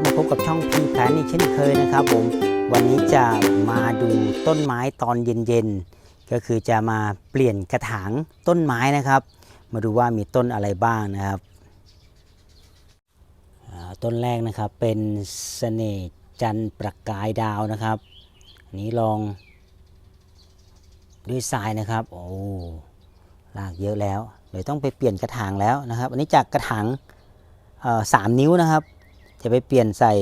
ับมาพบกับช่องพีแพลนอีกเช่นเคยนะครับผมวันนี้จะมาดูต้นไม้ตอนเย็นๆ ก็คือจะมาเปลี่ยนกระถางต้นไม้นะครับ มาดูว่ามีต้นอะไรบ้างนะครับต้นแรกนะครับเป็นเสน่จันประกายดาวนะครับนนี้ลองด้วยทรายนะครับโอ้ลากเยอะแล้วเดี๋ยวต้องไปเปลี่ยนกระถางแล้วนะครับ อันนี้จากกระถางสามนิ้วนะครับ จะไปเปลี่ยนใส่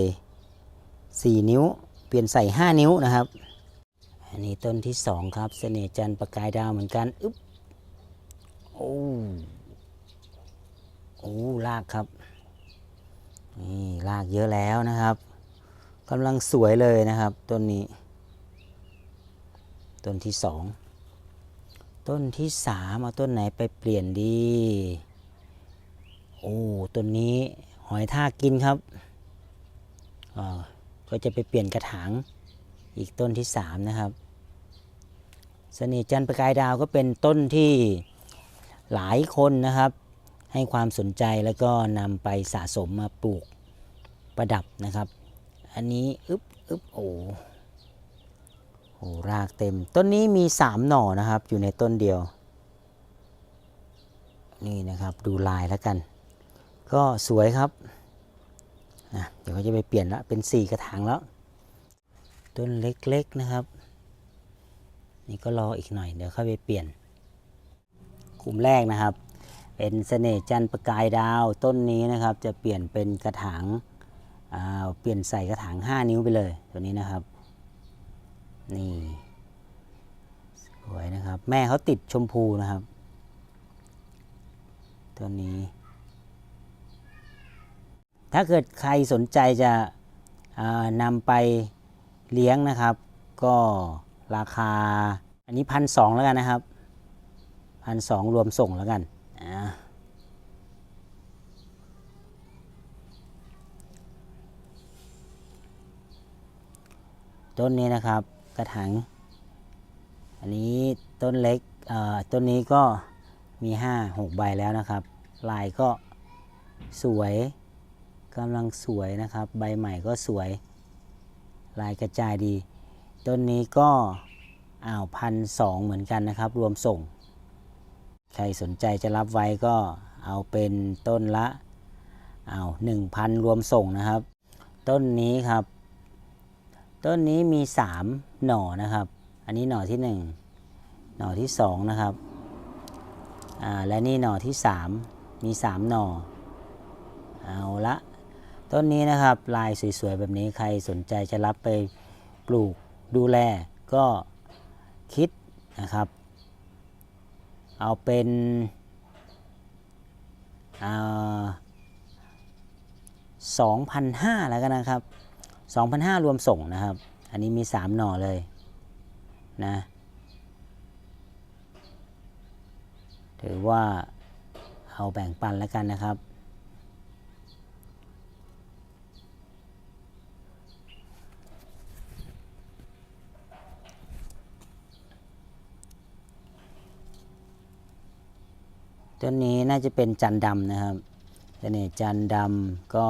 4 นิ้ว เปลี่ยนใส่ 5 นิ้วนะครับ อันนี้ต้นที่ 2 ครับ เสน่ห์จันประกายดาวเหมือนกันอึ๊บโอ้โอ้ลากครับ นี่ลากเยอะแล้วนะครับกำลังสวยเลยนะครับต้นนี้ ต้นที่ 2 ต้นที่ 3 เอาต้นไหนไปเปลี่ยนดี โอ้ต้นนี้หอยทากกินครับ ก็จะไปเปลี่ยนกระถางอีกต้นที่ 3 นะครับเสน่ห์จันประกายดาวก็เป็นต้นที่หลายคนนะครับ ให้ความสนใจแล้วก็นำไปสะสมมาปลูกประดับนะครับ อันนี้อึ๊บอึ๊บโอ้โหรากเต็ม ต้นนี้มี 3 หน่อนะครับ อยู่ในต้นเดียว นี่นะครับดูลายแล้วกัน ก็สวยครับ นะเดี๋ยวเขาจะไปเปลี่ยนละเป็น 4 กระถางแล้ว ต้นเล็กๆนะครับ นี่ก็รออีกหน่อยเดี๋ยวเข้าไปเปลี่ยน กลุ่มแรกนะครับ เป็นเสน่ห์จันประกายดาวต้นนี้นะครับ จะเปลี่ยนเป็นกระถางอ่าเปลี่ยนใส่กระถาง 5 นิ้วไปเลยตัวนี้นะครับ นี่สวยนะครับ แม่เขาติดชมพูนะครับ ตัวนี้ ถ้าเกิดใครสนใจจะนำไปเลี้ยงนะครับ ก็ราคาอันนี้พันสองแล้วกันนะครับพันสองรวมส่งแล้วกันต้นนี้นะครับกระถางอันนี้ต้นเล็กอ่อต้นนี้ก็มี 5 6 ใบแล้วนะครับ ลายก็สวย กำลังสวยนะครับ ใบใหม่ก็สวย ลายกระจายดี ต้นนี้ก็อ้าวพันสองเหมือนกันนะครับ รวมส่ง ใครสนใจจะรับไว้ก็เอาเป็นต้นละอ้าวหนึ่งพันรวมส่งนะครับ ต้นนี้ครับ ต้นนี้มีสามหน่อนะครับ อันนี้หน่อที่หนึ่งหน่อที่สองนะครับอ่าและนี่หน่อที่สามมีสามหน่อเอาละ ต้นนี้นะครับลายสวยๆแบบนี้ใครสนใจจะรับไปปลูกดูแลก็คิดนะครับ เอาเป็นสองพันห้าแล้วกันนะครับสองพันห้ารวมส่งนะครับ อันนี้มีสามหน่อเลยนะถือว่าเอาแบ่งปันแล้วกันนะครับ ต้นนี้น่าจะเป็นจันดำนะครับเสน่ห์จันดำก็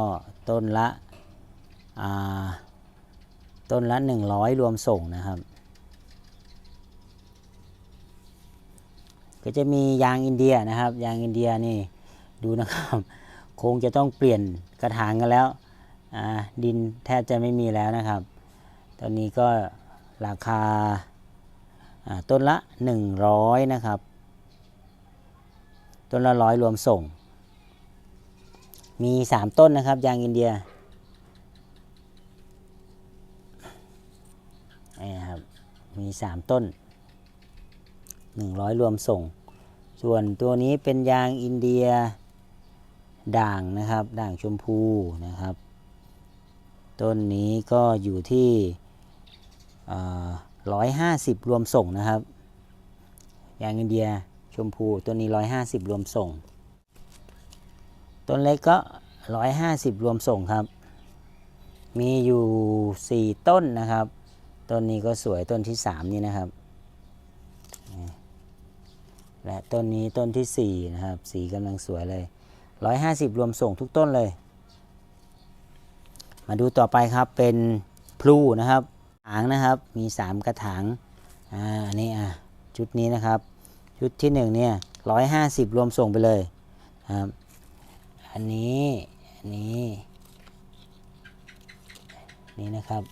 ต้นละต้นละ 100 รวมส่งนะครับ ก็จะมียางอินเดียนะครับ ยางอินเดียนี่ดูนะครับ คงจะต้องเปลี่ยนกระถางกันแล้วดินแทบจะไม่มีแล้วนะครับ ตอนนี้ก็ราคาอ่าต้นละ 100 นะครับ ต้นละร้อยรวมส่ง มี 3 ต้นนะครับยางอินเดียนี่นะครับมี 3 ต้น 100 รวมส่ง ส่วนตัวนี้เป็นยางอินเดียด่างนะครับ ด่างชมพูนะครับ ต้นนี้ก็อยู่ที่ร้อยห้าสิบรวมส่งนะครับ ยางอินเดีย มพูตัวนี้ 150 รวมส่ง ต้นเล็กก็ 150 รวมส่งครับ มีอยู่ 4 ต้นนะครับ ต้นนี้ก็สวยต้นที่ 3 นี่นะครับ และต้นนี้ต้นที่ 4 นะครับ สีกำลังสวยเลย 150 รวมส่งทุกต้นเลย มาดูต่อไปครับเป็นพลูนะครับถางนะครับมี 3 กระถางอ่าอันนี้อะชุดนี้นะครับ ชุดที่1เนี่ย150รวมส่งไปเลยครับ อันนี้ อันนี้ นี่นะครับ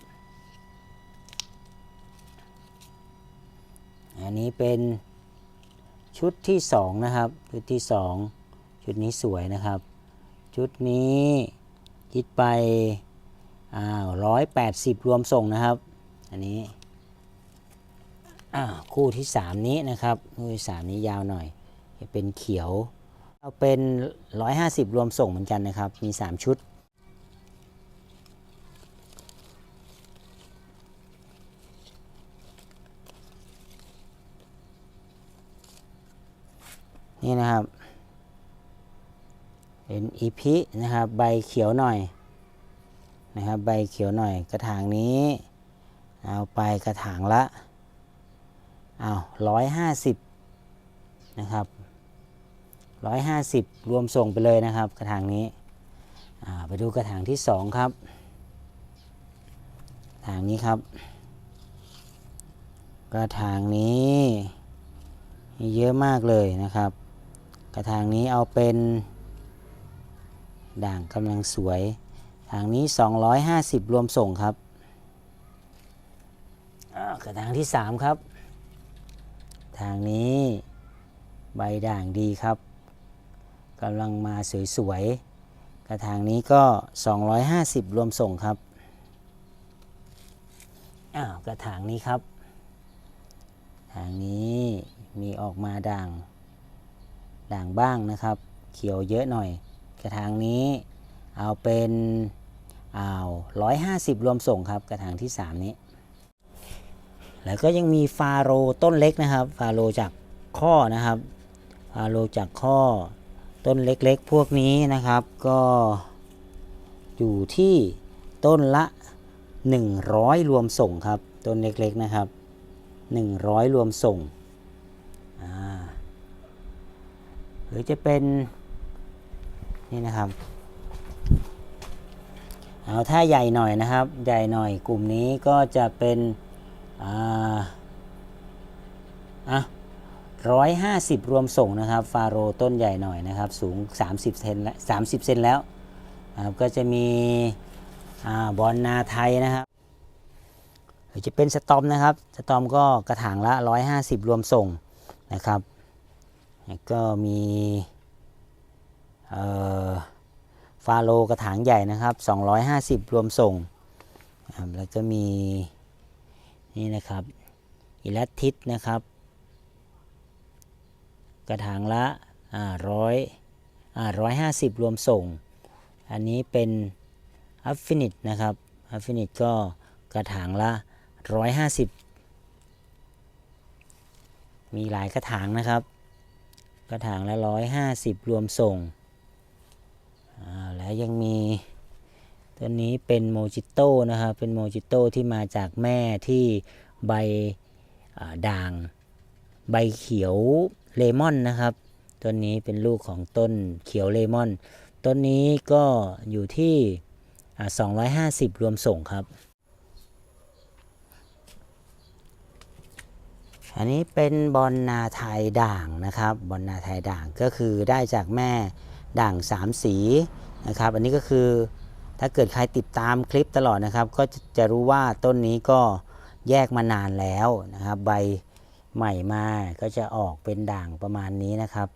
อันนี้เป็นชุดที่สองนะครับ ชุดที่สองชุดนี้สวยนะครับ ชุดนี้คิดไปอ้าวร้อยแปดสิบรวมส่งนะครับ อันนี้ อ้าคู่ที่สามนี้นะครับคู่ที่สามนี้ยาวหน่อย จะเป็นเขียว เอาเป็นร้อยห้าสิบรวมส่งเหมือนกันนะครับ มีสามชุด นี่นะครับ เป็นอีพินะครับ ใบเขียวหน่อยนะครับ ใบเขียวหน่อยกระถางนี้ เอาไปกระถางละ อาร้อยห้าสิบนะครับร้อยห้าสิบรวมส่งไปเลยนะครับ กระถางนี้ไปดูกระถางที่สองครับกระถางนี้ครับ กระถางนี้เยอะมากเลยนะครับ กระถางนี้เอาเป็นด่างกำลังสวยทางนี้ 250 รวมส่งครับกระถางที่ 3 ครับ ทางนี้ใบด่างดีครับกำลังมาสวยๆ กระถางนี้ก็ 250 รวมส่งครับ อ้าว กระถางนี้ครับ ทางนี้มีออกมาด่าง ด่างบ้างนะครับ เขียวเยอะหน่อย กระถางนี้เอาเป็นอ้าวร้อยห้าสิบรวมส่งครับ กระถางที่สามนี้ แล้วก็ยังมีฟาโรต้นเล็กนะครับ ฟาโรจากข้อนะครับ ฟาโรจากข้อต้นเล็กๆ พวกนี้นะครับ ก็อยู่ที่ต้นละ 100 รวมส่งครับ ต้นเล็กๆนะครับ 100 รวมส่ง หรือจะเป็น นี่นะครับเอาถ้าใหญ่หน่อยนะครับ ใหญ่หน่อยกลุ่มนี้ก็จะเป็น อ่าอะร้อยห้าสิบรวมส่งนะครับ ฟาโรต้นใหญ่หน่อยนะครับ สูง 30เซนแล้ว30 เซนแล้วนะครับก็จะมีอบอลนาไทยนะครับหรือจะเป็นสตอมนะครับ สตอมก็กระถางละ 150 รวมส่งนะครับ ก็มีฟาโลกระถางใหญ่นะครับ 250 รวมส่ง แล้วก็มี นี่นะครับ อิลัตทิสนะครับ กระถางละร้อยร้อยห้าสิบรวมส่ง อันนี้เป็นอัฟฟินิตนะครับอัฟฟินิตก็กระถางละร้อยห้าสิบมีหลายกระถางนะครับ กระถางละร้อยห้าสิบรวมส่ง แล้วยังมี ตัวนี้เป็นโมจิโต้นะครับ เป็นโมจิโต้ที่มาจากแม่ที่ใบด่าง ใบเขียวเลมอนนะครับ ต้นนี้เป็นลูกของต้นเขียวเลมอน ต้นนี้ก็อยู่ที่ 250 รวมส่งครับ อันนี้เป็นบอลนาไทยด่างนะครับ บอลนาไทยด่างก็คือได้จากแม่ด่างสามสีนะครับ อันนี้ก็คือ ถ้าเกิดใครติดตามคลิปตลอดนะครับ ก็จะรู้ว่าต้นนี้ก็แยกมานานแล้วนะครับ ใบใหม่มาก็จะออกเป็นด่างประมาณนี้นะครับ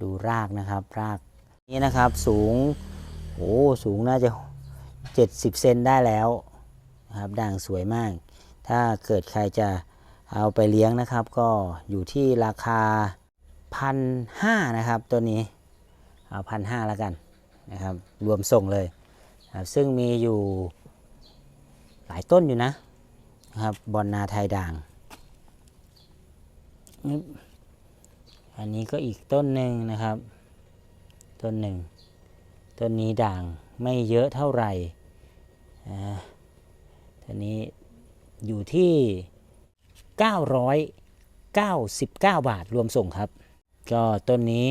ดูรากนะครับรากนี้นะครับสูงโอ้สูงน่าจะ 70 เซนได้แล้วนะครับด่างสวยมาก ถ้าเกิดใครจะเอาไปเลี้ยงนะครับ ก็อยู่ที่ราคาพันห้านะครับตัวนี้เอาพันห้าแล้วกัน นะครับรวมส่งเลยครับซึ่งมีอยู่หลายต้นอยู่นะนะครับบอนนาไทยด่าง อันนี้ก็อีกต้นหนึ่งนะครับ ต้นหนึ่งต้นนี้ด่างไม่เยอะเท่าไหร่ต้นนี้อยู่ที่ 999 บาทรวมส่งครับ ก็ต้นนี้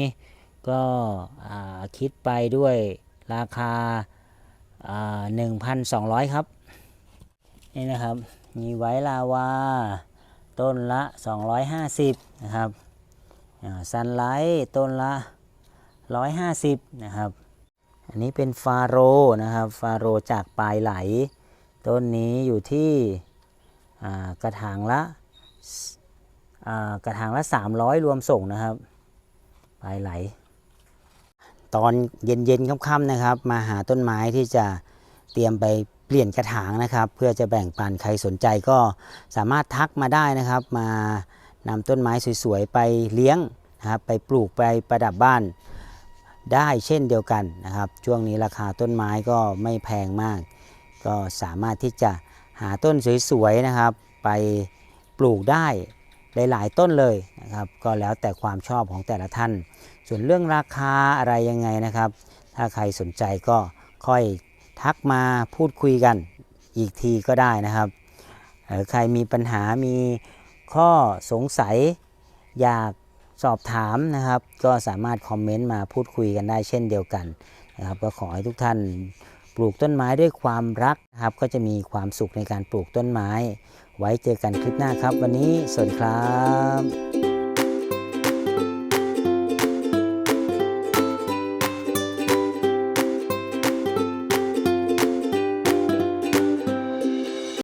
ก็คิดไปด้วยราคาหนึ่งพันสองร้อยครับ นี่นะครับ มีไว้ลาวา ต้นละ 250 นะครับซันไลท์ต้นละ 150 นะครับ อันนี้เป็นฟาโรนะครับ ฟาโรจากปลายไหล ต้นนี้อยู่ที่กระถางละกระถางละ 300 รวมส่งนะครับ ปลายไหล ตอนเย็นๆค่ำๆนะครับ มาหาต้นไม้ที่จะเตรียมไปเปลี่ยนกระถางนะครับ เพื่อจะแบ่งปันใครสนใจก็สามารถทักมาได้นะครับ มานำต้นไม้สวยๆไปเลี้ยงนะครับไปปลูกไปประดับบ้านได้เช่นเดียวกันนะครับ ช่วงนี้ราคาต้นไม้ก็ไม่แพงมาก ก็สามารถที่จะหาต้นสวยๆนะครับ ไปปลูกได้หลายๆต้นเลยนะครับ ก็แล้วแต่ความชอบของแต่ละท่าน ส่วนเรื่องราคาอะไรยังไงนะครับ ถ้าใครสนใจก็ค่อยทักมาพูดคุยกันอีกทีก็ได้นะครับเอ่อใครมีปัญหามีข้อสงสัยอยากสอบถามนะครับ ก็สามารถคอมเมนต์มาพูดคุยกันได้เช่นเดียวกันนะครับก็ขอให้ทุกท่านปลูกต้นไม้ด้วยความรักนะครับ ก็จะมีความสุขในการปลูกต้นไม้ ไว้เจอกันคลิปหน้าครับ วันนี้สวัสดีครับ